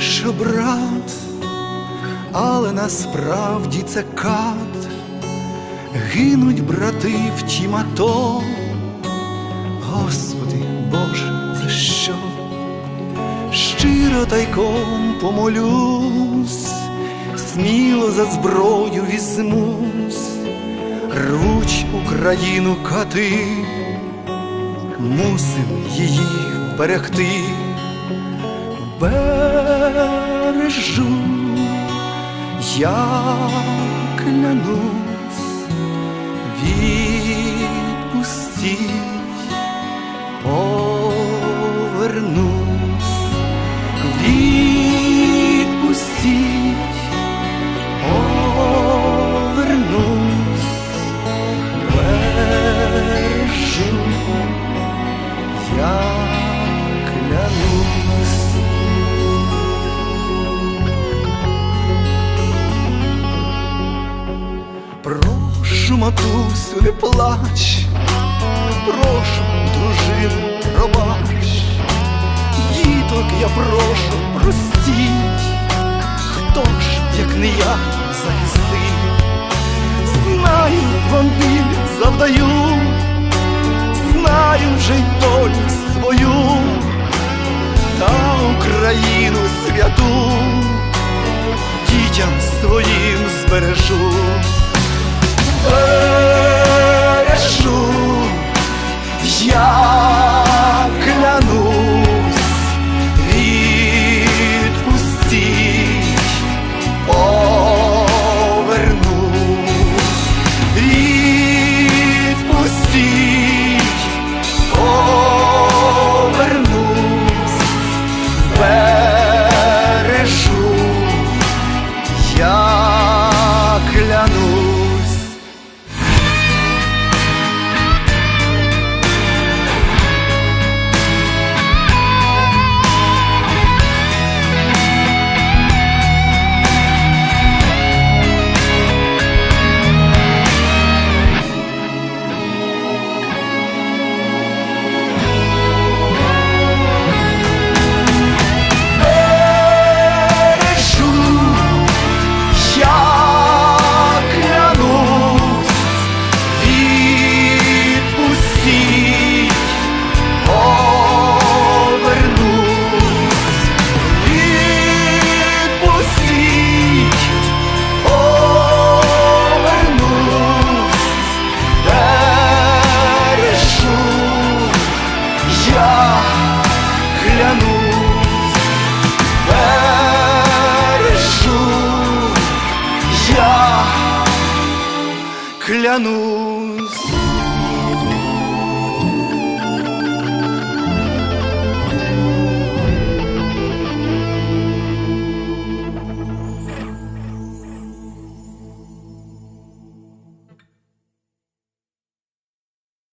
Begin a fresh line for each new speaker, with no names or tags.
що брат, але насправді це кат, гинуть брати в тім. Господи Боже, за що? Щиро тайком помолюсь, сміло за зброю візьмусь, рвуть Україну кати, мусим її вберегти, бережу, я клянусь, матусю, не плач, прошу, дружину, пробач, діток я прошу, простіть, хто ж, як не я, захистить, знаю, вам біль завдаю, знаю вже й долю свою, та Україну святу дітям своїм збережу. Я клянусь бережу, я клянусь.